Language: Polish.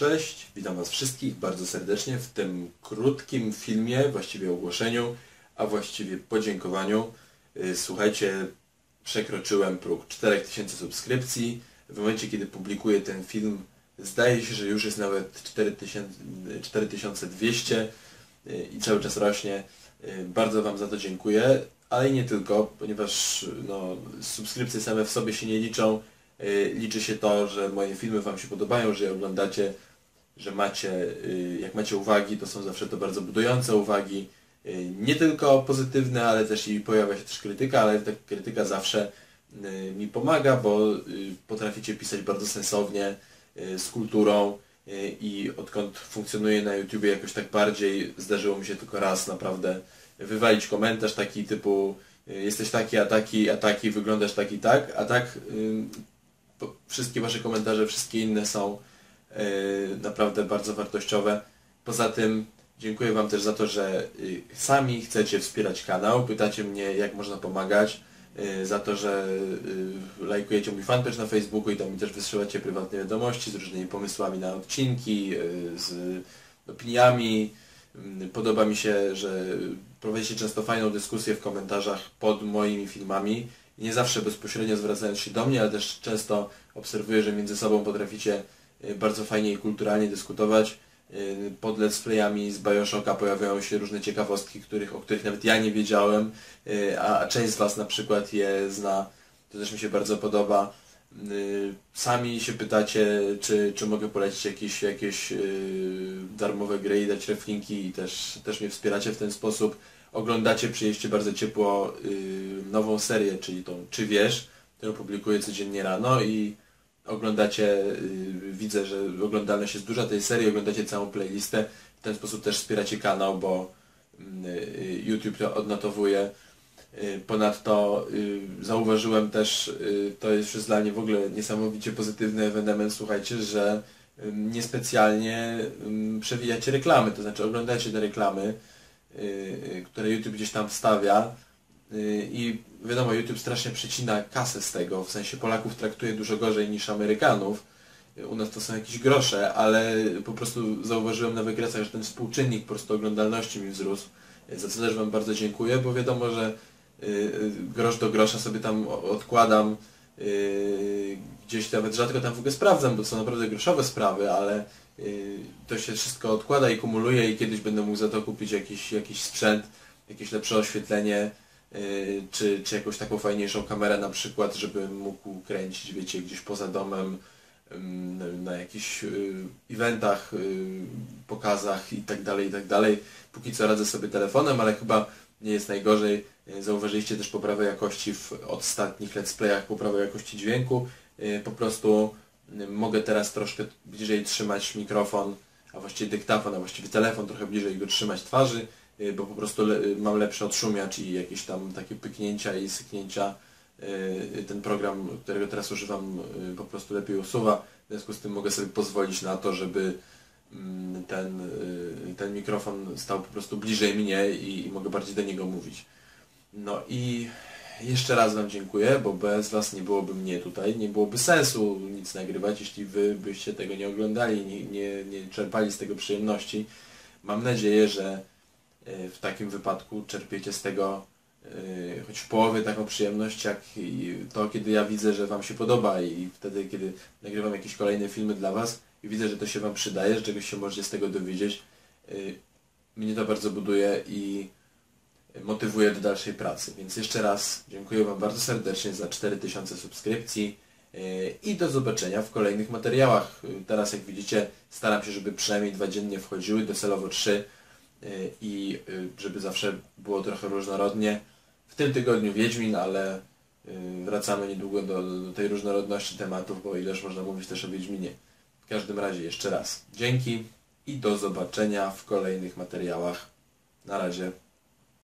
Cześć, witam Was wszystkich bardzo serdecznie w tym krótkim filmie, właściwie ogłoszeniu, a właściwie podziękowaniu. Y, Słuchajcie, przekroczyłem próg 4000 subskrypcji. W momencie, kiedy publikuję ten film, zdaje się, że już jest nawet 4000, 4200 y, i cały czas rośnie. Y, Bardzo Wam za to dziękuję, ale nie tylko, ponieważ no, subskrypcje same w sobie się nie liczą. Liczy się to, że moje filmy Wam się podobają, że je oglądacie, że macie, y, jak macie uwagi, to są zawsze to bardzo budujące uwagi. Y, Nie tylko pozytywne, ale też i pojawia się też krytyka, ale ta krytyka zawsze y, mi pomaga, bo potraficie pisać bardzo sensownie, z kulturą i odkąd funkcjonuję na YouTubie jakoś tak bardziej, zdarzyło mi się tylko raz naprawdę wywalić komentarz taki typu jesteś taki, a taki, a taki, wyglądasz tak i tak, a tak wszystkie Wasze komentarze, wszystkie inne są naprawdę bardzo wartościowe. Poza tym dziękuję Wam też za to, że y, sami chcecie wspierać kanał, pytacie mnie jak można pomagać, y, za to, że lajkujecie mój fanpage na Facebooku i tam mi też wysyłacie prywatne wiadomości z różnymi pomysłami na odcinki, z opiniami. Mm, Podoba mi się, że prowadzicie często fajną dyskusję w komentarzach pod moimi filmami. Nie zawsze bezpośrednio zwracając się do mnie, ale też często obserwuję, że między sobą potraficie bardzo fajnie i kulturalnie dyskutować. Y, Pod let's playami z Bioshocka pojawiają się różne ciekawostki, których, o których nawet ja nie wiedziałem, y, a część z Was na przykład je zna. To też mi się bardzo podoba. Y, Sami się pytacie, czy, czy mogę polecić jakieś, jakieś y, darmowe gry i dać reflinki i też, też mnie wspieracie w ten sposób. Oglądacie, przyjeźdźcie bardzo ciepło y, nową serię, czyli tą Czy Wiesz, którą publikuję codziennie rano i oglądacie, y, widzę, że oglądalność jest duża tej serii, oglądacie całą playlistę, w ten sposób też wspieracie kanał, bo mm, y, YouTube to odnotowuje. Y, Ponadto zauważyłem też, to jest już dla mnie w ogóle niesamowicie pozytywny ewenement, słuchajcie, że niespecjalnie y, przewijacie reklamy, to znaczy oglądacie te reklamy, które YouTube gdzieś tam wstawia i wiadomo, YouTube strasznie przecina kasę z tego, w sensie Polaków traktuje dużo gorzej niż Amerykanów. U nas to są jakieś grosze, ale po prostu zauważyłem na wykresach, że ten współczynnik po prostu oglądalności mi wzrósł, za co też Wam bardzo dziękuję, bo wiadomo, że y, y, grosz do grosza sobie tam odkładam, y, gdzieś nawet rzadko tam w ogóle sprawdzam, bo to są naprawdę groszowe sprawy, ale to się wszystko odkłada i kumuluje i kiedyś będę mógł za to kupić jakiś, jakiś sprzęt, jakieś lepsze oświetlenie, czy, czy jakąś taką fajniejszą kamerę na przykład, żebym mógł kręcić, wiecie, gdzieś poza domem, na jakichś y, eventach, y, pokazach i tak dalej, i tak dalej. Póki co radzę sobie telefonem, ale chyba nie jest najgorzej. Zauważyliście też poprawę jakości w ostatnich let's playach, poprawę jakości dźwięku. Po prostu mogę teraz troszkę bliżej trzymać mikrofon, a właściwie dyktafon, a właściwie telefon trochę bliżej go trzymać twarzy, bo po prostu le, y, mam lepszy odszumiacz i jakieś tam takie pyknięcia i syknięcia y, ten program, którego teraz używam, y, po prostu lepiej usuwa. W związku z tym mogę sobie pozwolić na to, żeby mm, ten, y, ten mikrofon stał po prostu bliżej mnie i, i mogę bardziej do niego mówić. No i jeszcze raz Wam dziękuję, bo bez Was nie byłoby mnie tutaj, nie byłoby sensu nic nagrywać, jeśli Wy byście tego nie oglądali, nie, nie, nie czerpali z tego przyjemności. Mam nadzieję, że y, w takim wypadku czerpiecie z tego y, choć w połowie taką przyjemność, jak to, kiedy ja widzę, że Wam się podoba i wtedy, kiedy nagrywam jakieś kolejne filmy dla Was i widzę, że to się Wam przydaje, że czegoś się możecie z tego dowiedzieć. y, Mnie to bardzo buduje i motywuje do dalszej pracy. Więc jeszcze raz dziękuję Wam bardzo serdecznie za 4000 subskrypcji i do zobaczenia w kolejnych materiałach. Teraz jak widzicie staram się, żeby przynajmniej dwa dziennie wchodziły, docelowo trzy i y, żeby zawsze było trochę różnorodnie. W tym tygodniu Wiedźmin, ale y, wracamy niedługo do, do tej różnorodności tematów, bo ileż można mówić też o Wiedźminie. W każdym razie jeszcze raz dzięki i do zobaczenia w kolejnych materiałach. Na razie.